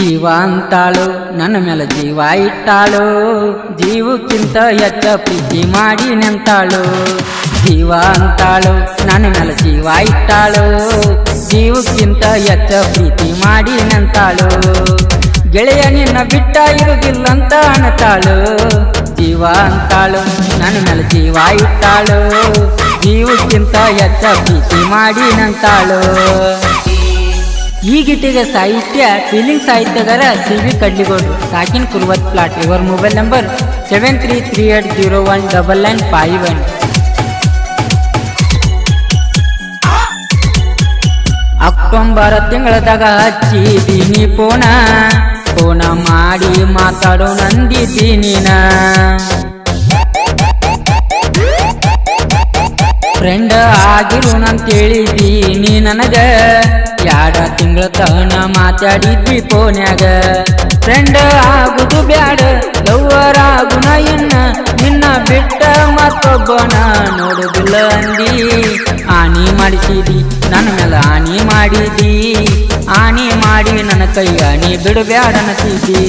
ಜೀವ ಅಂತಾಳು, ನನ್ನ ಮೇಲೆ ಜೀವ ಇಟ್ಟಾಳು. ಜೀವಕ್ಕಿಂತ ಹೆಚ್ಚ ಪ್ರೀತಿ ಮಾಡಿ ನಿಂತಾಳು. ಜೀವ ಅಂತಾಳು, ನನ್ನ ಮೇಲೆ ಜೀವ ಇಟ್ಟಾಳು. ಜೀವಕ್ಕಿಂತ ಹೆಚ್ಚ ಪ್ರೀತಿ ಮಾಡಿ ನಿಂತಾಳು. ಗೆಳೆಯ ನಿನ್ನ ಬಿಟ್ಟ ಇರುವುದಿಲ್ಲಂತ ಅನ್ನತಾಳು ಜೀವ ಅಂತಾಳು, ನನ್ನ ಮೇಲೆ ಜೀವ ಇಟ್ಟಾಳು. ಜೀವಕ್ಕಿಂತ ಹೆಚ್ಚ ಪ್ರೀತಿ ಮಾಡಿ ನಂತಾಳು. ಈ ಗೀತೆಗೆ ಸಾಹಿತ್ಯ ಫೀಲಿಂಗ್ ಸಾಹಿತ್ಯಗಾರ ಸಿ ವಿ ಕಡ್ಲಿಗೌಡರು ಸಾಕಿನ್ ಕುರ್ವತ್ ಪ್ಲಾಟ್. ಇವರ mobile number seven three three eight zero one double nine five one October ತಿಂಗಳದಾಗ ಹಚ್ಚಿದೀನಿ ಫೋನ ಫೋನ ಮಾಡಿ ಮಾತಾಡೋ ನಂದಿದ್ದೀನಿ ನಾ. ಫ್ರೆಂಡ್ ಆಗಿರು ನೀ ನನಗ ಯಾಡ ತಿಂಗಳ ತನ ಮಾತಾಡಿದ್ವಿ ಫೋನ್ಯಾಗ. ಫ್ರೆಂಡ್ ಆಗುದು ಬ್ಯಾಡ, ಲವ್ವರ್ ಆಗುನ ಇನ್ನ, ನಿನ್ನ ಬಿಟ್ಟ ಮತ್ತೊಬ್ಬನ ನೋಡುದಿಲ್ಲ ಅಂದಿ. ಆನಿ ಮಾಡಿಸಿದಿ, ನನ್ನ ಮೇಲೆ ಆನಿ ಮಾಡಿದಿ. ಆನಿ ಮಾಡಿ ನನ್ನ ಕೈಯ ನೀ ಬಿಡಬ್ಯಾಡ ಅನ್ನತಿದ್ದಿ